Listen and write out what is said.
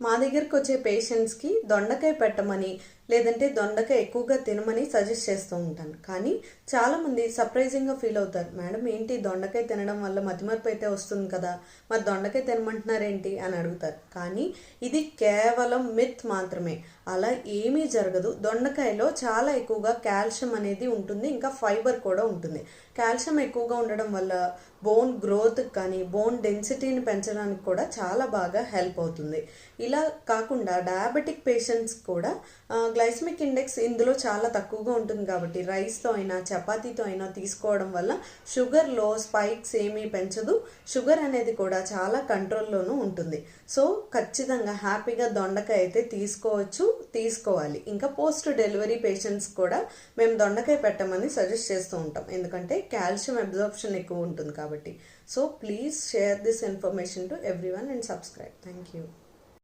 మా దగ్గరకు వచ్చే పేషెంట్స్కి దొండకాయ పెట్టమని లేదంటే దొండకాయ ఎక్కువగా తినమని సజెస్ట్ చేస్తూ ఉంటాను. కానీ చాలామంది సర్ప్రైజింగ్గా ఫీల్ అవుతారు. మేడం ఏంటి దొండకాయ తినడం వల్ల మతిమరుపు అయితే వస్తుంది కదా? మరి దొండకాయ తినమంటున్నారేంటి? అని అడుగుతారు. కానీ ఇది కేవలం మిత్ మాత్రమే. అలా ఏమీ జరగదు. దొండకాయలో చాలా ఎక్కువగా కాల్షియం అనేది ఉంటుంది. ఇంకా ఫైబర్ కూడా ఉంటుంది. కాల్షియం ఎక్కువగా ఉండడం వల్ల బోన్ గ్రోత్ కానీ బోన్ డెన్సిటీని పెంచడానికి కూడా చాలా బాగా హెల్ప్ అవుతుంది. ఇలా కాకుండా డయాబెటిక్ పేషెంట్స్ కూడా గ్లైసమిక్ ఇండెక్స్ ఇందులో చాలా తక్కువగా ఉంటుంది కాబట్టి రైస్తో అయినా చపాతీతో అయినా తీసుకోవడం వల్ల షుగర్లో స్పైక్స్ ఏమీ పెంచదు. షుగర్ అనేది కూడా చాలా కంట్రోల్లోనూ ఉంటుంది. సో ఖచ్చితంగా హ్యాపీగా దొండకాయ అయితే తీసుకోవచ్చు తీసుకోవాలి. ఇంకా పోస్ట్ డెలివరీ పేషెంట్స్ కూడా మేము దొండకాయ పెట్టమని సజెస్ట్ చేస్తూ ఉంటాం. ఎందుకంటే కాల్షియం అబ్జార్ప్షన్ ఎక్కువ ఉంటుంది కాబట్టి. So please share this information to everyone and subscribe. Thank you